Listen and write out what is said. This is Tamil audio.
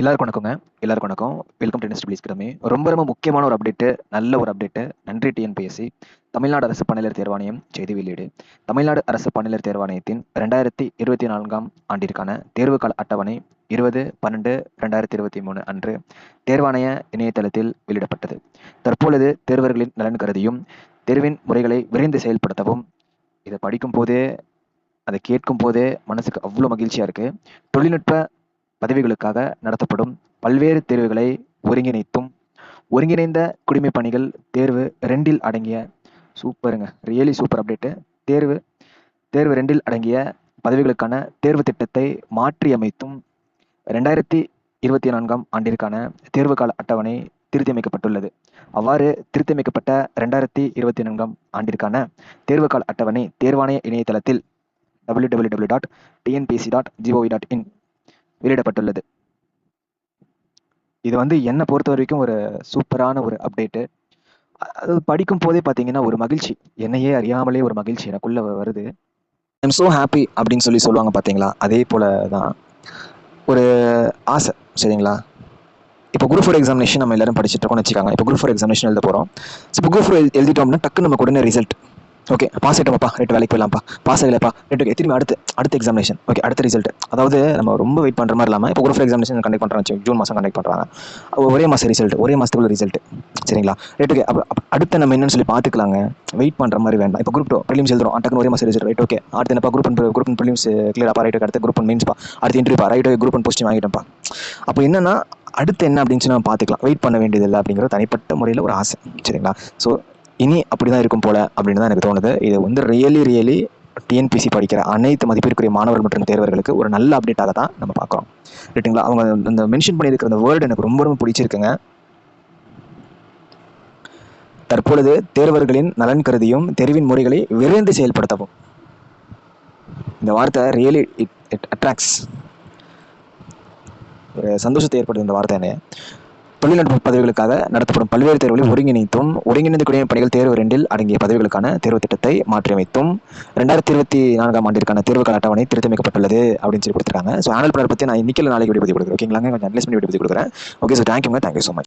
எல்லாருக்கும் வணக்கங்க. எல்லாருக்கும் வணக்கம். வெல்கம் டு நெஸ்ட் பிளீஸ் ரொம்ப ரொம்ப முக்கியமான ஒரு அப்டேட்டு, நல்ல ஒரு அப்டேட்டு. நன்றி டிஎன்பிஎஸ்சி. தமிழ்நாடு அரசு பணியாளர் தேர்வாணையம் செய்தி வெளியீடு. தமிழ்நாடு அரசு பணியாளர் தேர்வாணையத்தின் 2024ஆம் ஆண்டிற்கான தேர்வுக்கால அட்டவணை 20/12/2023 அன்று தேர்வாணைய இணையதளத்தில் வெளியிடப்பட்டது. தற்பொழுது தேர்வர்களின் நலன் கருதியும், தேர்வின் முறைகளை விரைந்து செயல்படுத்தவும், இத படிக்கும்போதே, கேட்கும் போதே மனசுக்கு அவ்வளோ மகிழ்ச்சியாக இருக்குது தொழில்நுட்ப பதவிகளுக்காக நடத்தப்படும் பல்வேறு தேர்வுகளை ஒருங்கிணைத்தும், ஒருங்கிணைந்த குடிமைப் பணிகள் தேர்வு ரெண்டில் அடங்கிய சூப்பருங்க. Really super update. தேர்வு தேர்வு ரெண்டில் அடங்கிய பதவிகளுக்கான தேர்வு திட்டத்தை மாற்றியமைத்தும், 2024ஆம் ஆண்டிற்கான தேர்வுகால அட்டவணை திருத்தியமைக்கப்பட்டுள்ளது. அவ்வாறு திருத்தியமைக்கப்பட்ட 2024ஆம் ஆண்டிற்கான தேர்வுகால அட்டவணை தேர்வாணைய இணையதளத்தில் W W W dot TNPSC dot G O dot in வெளியிடப்பட்டுள்ளது. இது வந்து என்னை பொறுத்த வரைக்கும் ஒரு சூப்பரான ஒரு அப்டேட்டு. அது படிக்கும்போதே பார்த்தீங்கன்னா, ஒரு மகிழ்ச்சி. என்னையே அறியாமலே ஒரு மகிழ்ச்சி எனக்குள்ள வருது. ஐம் ஸோ ஹாப்பி அப்படின்னு சொல்லி சொல்லுவாங்க பார்த்தீங்களா? அதே போல தான். ஒரு ஆசை சரிங்களா? இப்போ குரூப் ஃபோர் எக்ஸாமினேஷன் நம்ம எல்லாரும் படிச்சுட்டு இருக்கோம்னு வச்சுக்காங்க இப்போ குரூப் ஃபோர் எக்ஸாமினேஷன் எழுத போகிறோம் ஸோ இப்போ குரூப் ஃபோர் எழுதிட்டோம்னா, டக்குன்னு நமக்கு உடனே ரிசல்ட். ஓகே பாஸ் ஆகிட்டோம்ப்பா ரைட் வேலைக்கு போயிடலாம்ப்பா. பாஸ் ஆகலப்பா ரைட் ஓகே திரும்பி அடுத்து அடுத்த எக்ஸாமினேஷன். ஓகே அடுத்த ரிசல்ட். அதாவது நம்ம ரொம்ப வெயிட் பண்ணுற மாதிரி இல்லாமல் இப்போ குரூப் எக்ஸாமினேஷன் கண்டக்ட் பண்ணுறாங்க ஜூன் மாதம் கண்டக்ட் பண்ணுறாங்க ஒரே மாசம் ரிசல்ட். ஒரே மாசத்துக்குள்ள ரிசல்ட். சரிங்களா? Right okay. அப்போ அடுத்து நம்ம என்னன்னு சொல்லி பார்த்துக்கலாங்க. வெயிட் பண்ணுற மாதிரி வேண்டாம். இப்போ குரூப் 2 பிரிலிம்ஸ் எழுதுறோம். அட்டக்கு ஒரே மாசம் ரிசல்ட். Right okay. அடுத்து என்னப்பா குரூப் 1 குரூப் 1 கிளியர் அப்பா ரைட் அடுத்த அடுத்து குரூப் 1 மீன்ஸ்ப்பா அடுத்து இன்டர்வியூப்பா, ரைட் ஓகே. குரூப் 1 போஸ்டிங் வாங்கிட்டோம்ப்பா அப்போ என்னன்னா, அடுத்து என்ன அப்படின்னு சொல்லி நம்ம பார்த்துக்கலாம். வெயிட் பண்ண வேண்டியதில்லை அப்படிங்கிற தனிப்பட்ட முறையில் ஒரு ஆசை. சரிங்களா? ஸோ இனி அப்படிதான் இருக்கும் போல அப்படின்னு தான் எனக்கு தோணுது. இது வந்து ரியலி ரியலி டிஎன்பிசி படிக்கிற அனைத்து மதிப்பிற்குரிய மாணவர்கள் மற்றும் தேர்வர்களுக்கு ஒரு நல்ல அப்டேட்டாக தான் நம்ம பார்க்குறோம். ரைட்டுங்களா? அவங்க அந்த மென்ஷன் பண்ணியிருக்கிற அந்த வேர்டு எனக்கு ரொம்ப ரொம்ப பிடிச்சிருக்குங்க. தற்பொழுது தேர்வர்களின் நலன் கருதியும், தெருவின் முறைகளை விரைந்து செயல்படுத்தவும். இந்த வார்த்தை ரியலி இட் இட் அட்ராக்ட்ஸ். ஒரு சந்தோஷத்தை ஏற்படுத்துது இந்த வார்த்தை என்ன தொழில்நுட்ப பதவிகளுக்காக நடத்தப்படும் பல்வேறு தேர்வுகளை ஒருங்கிணைத்தும், ஒருங்கிணைந்த குடிமைப் பணிகள் தேர்வு ரெண்டில் அடங்கிய பதவிகளுக்கான தேர்வு திட்டத்தை மாற்றியமைத்தும், 2024ஆம் ஆண்டிற்கான தேர்வுகள் அட்டவணை திருத்தமைக்கப்பட்டுள்ளது அப்படின்னு சொல்லி கொடுத்துருக்காங்க ஸோ ஆனல் பிளானர் நான் இன்னைக்கு நாளைக்கு விடுபதி கொடுக்குறேன் ஓகேங்களா கொஞ்சம் அனலைஸ் பண்ணி விடுபதி கொடுக்குறேன் ஓகே. ஸோ தேங்க்யூங்க. Thank you so much.